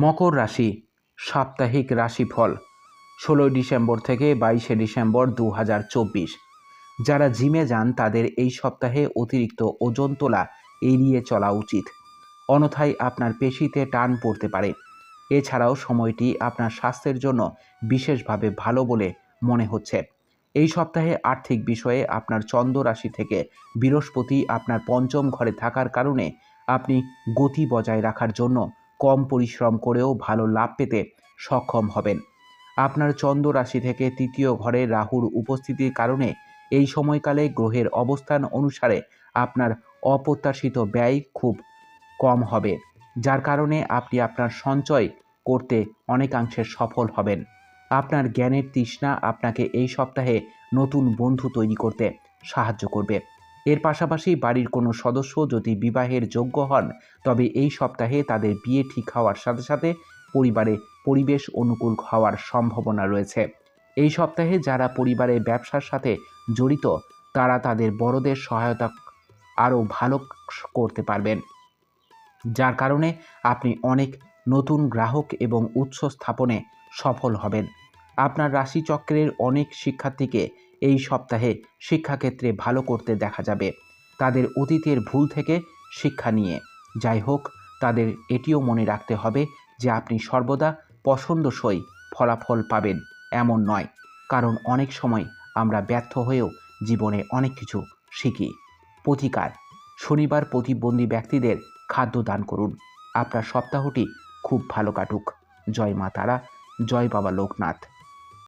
মকর রাশি, সাপ্তাহিক রাশিফল, ষোলোই ডিসেম্বর থেকে বাইশে ডিসেম্বর দু হাজার চব্বিশ। যারা জিমে যান, তাদের এই সপ্তাহে অতিরিক্ত ওজন তোলা এড়িয়ে চলা উচিত। অনথায় আপনার পেশিতে টান পড়তে পারে। এছাড়াও সময়টি আপনার স্বাস্থ্যের জন্য বিশেষভাবে ভালো বলে মনে হচ্ছে। এই সপ্তাহে আর্থিক বিষয়ে আপনার চন্দ্র রাশি থেকে বৃহস্পতি আপনার পঞ্চম ঘরে থাকার কারণে আপনি গতি বজায় রাখার জন্য কম পরিশ্রম করেও ভালো লাভ পেতে সক্ষম হবেন। আপনার চন্দ্র রাশি থেকে তৃতীয় ঘরে রাহুর উপস্থিতির কারণে এই সময়কালে গ্রহের অবস্থান অনুসারে আপনার অপ্রত্যাশিত ব্যয় খুব কম হবে, যার কারণে আপনি আপনার সঞ্চয় করতে অনেকাংশে সফল হবেন। আপনার জ্ঞানের তৃষ্ণা আপনাকে এই সপ্তাহে নতুন বন্ধু তৈরি করতে সাহায্য করবে। এর পাশাপাশি বাড়ির কোনো সদস্য যদি বিবাহের যোগ্য হন, তবে এই সপ্তাহে তাদের বিয়ে ঠিক হওয়ার সাথে সাথে পরিবারে পরিবেশ অনুকূল হওয়ার সম্ভাবনা রয়েছে। এই সপ্তাহে যারা পরিবারে ব্যবসার সাথে জড়িত, তারা তাদের বড়দের সহায়তা আরও ভালো করতে পারবেন। যার কারণে আপনি অনেক নতুন গ্রাহক এবং উৎস স্থাপনে সফল হবেন। আপনার রাশিচক্রের অনেক শিক্ষার্থীকে এই সপ্তাহে শিক্ষাক্ষেত্রে ভালো করতে দেখা যাবে। তাদের অতীতের ভুল থেকে শিক্ষা নিয়ে। যাই হোক, তাদের এটিও মনে রাখতে হবে যে আপনি সর্বদা পছন্দসই ফলাফল পাবেন, এমন নয়। কারণ অনেক সময় আমরা ব্যর্থ হয়েও জীবনে অনেক কিছু শিখি। প্রতিকার, শনিবার প্রতিবন্ধী ব্যক্তিদের খাদ্য দান করুন। আপনার সপ্তাহটি খুব ভালো কাটুক। জয় মা তারা, জয় বাবা লোকনাথ।